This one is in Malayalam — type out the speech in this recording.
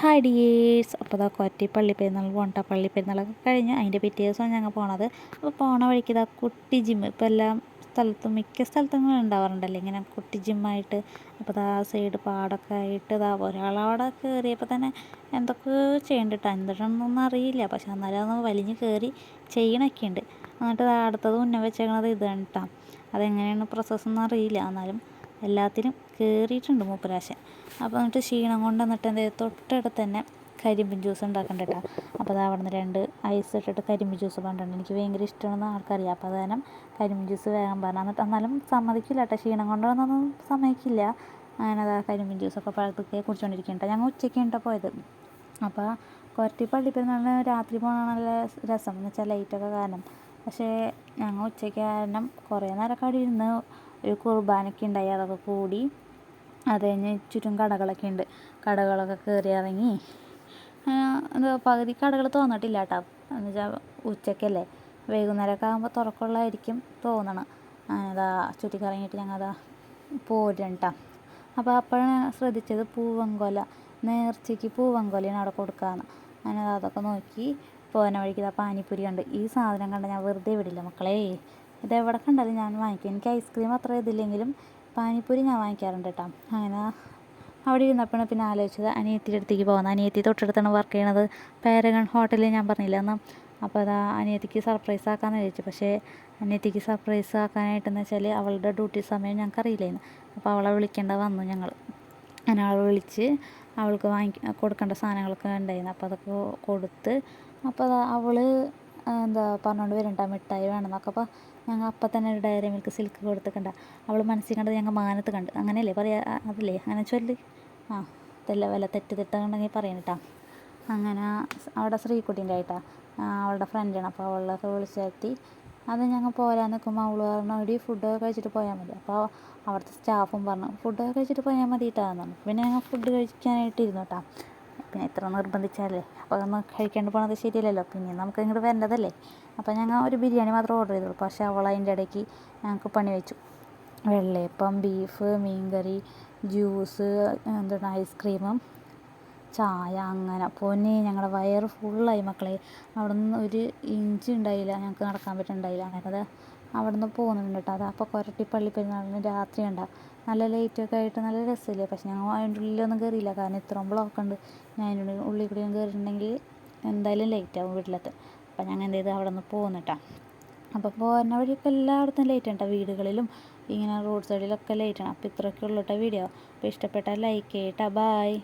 ഹായ് ഡിയേഴ്സ് അപ്പോൾ ഇതാ കൊറ്റി പള്ളി പെരുന്നാൾ പോകണ്ട പള്ളി പെരുന്നാളൊക്കെ കഴിഞ്ഞ് അതിന്റെ പിറ്റേ ദിവസമാണ് ഞങ്ങൾ പോണത്. അപ്പോൾ പോണ വഴിക്ക് ഇതാ കുട്ടി ജിം ഇപ്പോൾ എല്ലാം സ്ഥലത്തും മിക്ക സ്ഥലത്തും ഉണ്ടാവാറുണ്ടല്ലോ. ഇങ്ങനെ കുട്ടി ജിമ്മായിട്ട് അപ്പോൾ ഇതാ സൈഡ് പാടൊക്കെ ആയിട്ട് ഇതാ ഒരാളവിടെ കയറിയപ്പോൾ തന്നെ എന്തൊക്കെ ചെയ്യണ്ടിട്ട്? എന്തൊന്നും അറിയില്ല. പക്ഷെ എന്നാലും അതൊന്ന് വലിഞ്ഞ് കയറി ചെയ്യണൊക്കെ ഉണ്ട് എന്നിട്ട് അടുത്തത് മുന്നേ വെച്ചേക്കണത് ഇതാണ് കേട്ടോ അതെങ്ങനെയാണ് പ്രോസസ്സൊന്നും അറിയില്ല. എന്നാലും എല്ലാത്തിനും കയറിയിട്ടുണ്ട് മൂപ്പരാശൻ അപ്പോൾ എന്നിട്ട് ക്ഷീണം കൊണ്ട് എന്നിട്ട് എന്ത് തൊട്ടടുത്ത് തന്നെ കരിമ്പിൻ ജ്യൂസ് ഉണ്ടാക്കണ്ട കേട്ടോ അപ്പോൾ അത് അവിടെ നിന്ന് രണ്ട് ഐസ് ഇട്ടിട്ട് കരിമ്പിൻ ജ്യൂസ് പറഞ്ഞിട്ടുണ്ട് എനിക്ക് ഭയങ്കര ഇഷ്ടമാണെന്ന് ആൾക്കറിയാം. അപ്പോൾ അത് കാരണം കരിമ്പിൻ ജ്യൂസ് വേഗം പറഞ്ഞു എന്നിട്ട് എന്നാലും സമ്മതിക്കില്ല കേട്ടോ ക്ഷീണം കൊണ്ടൊന്നും സമ്മതിക്കില്ല. അങ്ങനെ അതാ കരിമ്പിൻ ജ്യൂസൊക്കെ പഴത്തൊക്കെ കുടിച്ചുകൊണ്ടിരിക്കുന്നുണ്ട് ഞങ്ങൾ ഉച്ചയ്ക്ക് ഉണ്ടോ പോയത്. അപ്പോൾ കൊരട്ടി പള്ളി പെരുന്നാളിന് രാത്രി പോകണ നല്ല രസം. എന്ന് വെച്ചാൽ ലൈറ്റൊക്കെ കാരണം. പക്ഷേ ഞങ്ങൾ ഉച്ചയ്ക്ക് കാരണം കുറേ നേരമൊക്കെ അവിടെ ഇരുന്ന് ഒരു കുർബാനയ്ക്ക് ഉണ്ടായി അതൊക്കെ കൂടി അത് കഴിഞ്ഞ് ചുറ്റും കടകളൊക്കെ ഉണ്ട്. കടകളൊക്കെ കയറി ഇറങ്ങി. എന്താ പകുതി കടകൾ തോന്നിട്ടില്ല കേട്ടോ. എന്ന് വെച്ചാൽ ഉച്ചയ്ക്കല്ലേ വൈകുന്നേരമൊക്കെ ആകുമ്പോൾ തുറക്കുള്ളതായിരിക്കും തോന്നണം. അതാ ചുറ്റിക്കറങ്ങിയിട്ട് ഞങ്ങൾ അതാ പോരും കേട്ടോ. അപ്പോൾ അപ്പോഴാണ് ശ്രദ്ധിച്ചത് പൂവങ്കോല നേർച്ചയ്ക്ക് പൂവങ്കൊലയാണ് അവിടെ കൊടുക്കാന്ന്. അങ്ങനെ അതൊക്കെ നോക്കി പോകുന്ന വഴിക്ക് ഇതാ പാനിപ്പൂരി കണ്ട്. ഈ സാധനം കണ്ട ഞാൻ വെറുതെ വിടില്ല മക്കളേ. ഇതെവിടെ കണ്ടാലും ഞാൻ വാങ്ങിക്കും. എനിക്ക് ഐസ്ക്രീം അത്ര ഇതില്ലെങ്കിലും പാനിപ്പൂരി ഞാൻ വാങ്ങിക്കാറുണ്ട് കേട്ടോ. അങ്ങനെ അവിടെ ഇരുന്നപ്പോഴാണ് പിന്നെ ആലോചിച്ചത് അനിയത്തിയുടെ അടുത്തേക്ക് പോകുന്നത് അനിയത്തി തൊട്ടടുത്താണ് വർക്ക് ചെയ്യണത്. പാരഗൺ ഹോട്ടലിൽ ഞാൻ പറഞ്ഞില്ല. അപ്പോൾ അതാ അനിയത്തിക്ക് സർപ്രൈസ് ആക്കാമെന്ന് വിചാരിച്ചു. പക്ഷേ അനിയത്തിക്ക് സർപ്രൈസ് ആക്കാനായിട്ടെന്ന് വെച്ചാൽ അവളുടെ ഡ്യൂട്ടി സമയം ഞങ്ങൾക്ക് അറിയില്ലായിരുന്നു. അപ്പോൾ അവളെ വിളിക്കേണ്ട വന്നു ഞങ്ങൾ അങ്ങനെ അവളെ വിളിച്ച് അവൾക്ക് വാങ്ങി കൊടുക്കേണ്ട സാധനങ്ങളൊക്കെ ഉണ്ടായിരുന്നു. അപ്പോൾ അതൊക്കെ കൊടുത്ത് അപ്പോൾ അവൾ എന്താ പറഞ്ഞുകൊണ്ട് വരണ്ട മിഠായി വേണമെന്നൊക്കെ അപ്പോൾ ഞങ്ങൾ അപ്പം തന്നെ ഒരു ഡയറി മിൽക്ക് സിൽക്ക് കൊടുത്തിട്ടുണ്ട അവൾ മനസ്സിൽ കണ്ടത് ഞങ്ങൾ മാനത്ത് കണ്ട്. അങ്ങനെയല്ലേ? പറയാ അതല്ലേ? അങ്ങനെ ചൊല്ല്. ആ തെല്ല വല്ല തെറ്റ് തെറ്റുണ്ടെങ്കിൽ പറയണട്ടാ അങ്ങനെ അവിടെ ശ്രീകുട്ടീന്റെ ആയിട്ടാ. അവളുടെ ഫ്രണ്ടാണ് അപ്പോൾ അവളൊക്കെ വിളിച്ചെത്തി അത് ഞങ്ങൾ പോരാൻ നിൽക്കുമ്പോൾ അവൾ പറഞ്ഞു ഒരു ഫുഡൊക്കെ കഴിച്ചിട്ട് പോയാൽ മതി. അപ്പോൾ അവിടുത്തെ സ്റ്റാഫും പറഞ്ഞു ഫുഡൊക്കെ കഴിച്ചിട്ട് പോയാൽ മതി കേട്ടാന്ന് പറഞ്ഞു. പിന്നെ ഞങ്ങൾ ഫുഡ് കഴിക്കാനായിട്ട് ഇരുന്നു കേട്ടോ പിന്നെ ഇത്ര നിർബന്ധിച്ചാലേ? അപ്പോൾ ഒന്ന് കഴിക്കാണ്ട് പോണത് ശരിയല്ലല്ലോ. പിന്നെ നമുക്ക് ഇങ്ങോട്ട് വരേണ്ടതല്ലേ? അപ്പോൾ ഞങ്ങൾ ഒരു ബിരിയാണി മാത്രം ഓർഡർ ചെയ്തുള്ളൂ. പക്ഷേ അവൾ അതിന്റെ ഇടയ്ക്ക് ഞങ്ങൾക്ക് പണി വെച്ചു. വെള്ളയപ്പം ബീഫ് മീൻകറി ജ്യൂസ് എന്താണ് ഐസ്ക്രീമും ചായ അങ്ങനെ. പൊന്നെ ഞങ്ങളുടെ വയറ് ഫുള്ളായി മക്കളെ. അവിടെ നിന്ന് ഒരു ഇഞ്ച് ഉണ്ടായില്ല ഞങ്ങൾക്ക് നടക്കാൻ പറ്റുന്നുണ്ടായില്ല അങ്ങനെ അത് അവിടെ നിന്ന് പോകുന്നുണ്ട് കേട്ടോ അത് അപ്പോൾ കൊരട്ടി പള്ളി പെരുന്നാളിന് രാത്രി ഉണ്ടാകും നല്ല ലൈറ്റൊക്കെ ആയിട്ട് നല്ല രസമില്ലേ പക്ഷെ ഞങ്ങൾ അതിന്റെ ഉള്ളിലൊന്നും കയറിയില്ല കാരണം ഇത്രയും ബ്ലോക്ക് ഉണ്ട് ഞാൻ അതിന്റെ ഉള്ളിൽ കൂടി കയറിയിട്ടുണ്ടെങ്കിൽ എന്തായാലും ലേറ്റ് ആവും വീട്ടിലെത്താൻ. അപ്പം ഞങ്ങൾ എന്ത് ചെയ്ത്? അവിടെ നിന്ന് പോകുന്നിട്ടാ അപ്പോൾ പോരുന്ന വഴിയൊക്കെ എല്ലായിടത്തും ലേറ്റ് ആണ് വീടുകളിലും ഇങ്ങനെ റോഡ് സൈഡിലൊക്കെ ലേറ്റ് ആണ്. അപ്പോൾ ഇത്രയൊക്കെ ഉള്ളൂ കേട്ടോ വീഡിയോ. അപ്പോൾ ഇഷ്ടപ്പെട്ടാൽ ലൈക്ക് ചെയ്യട്ടാ ബായ്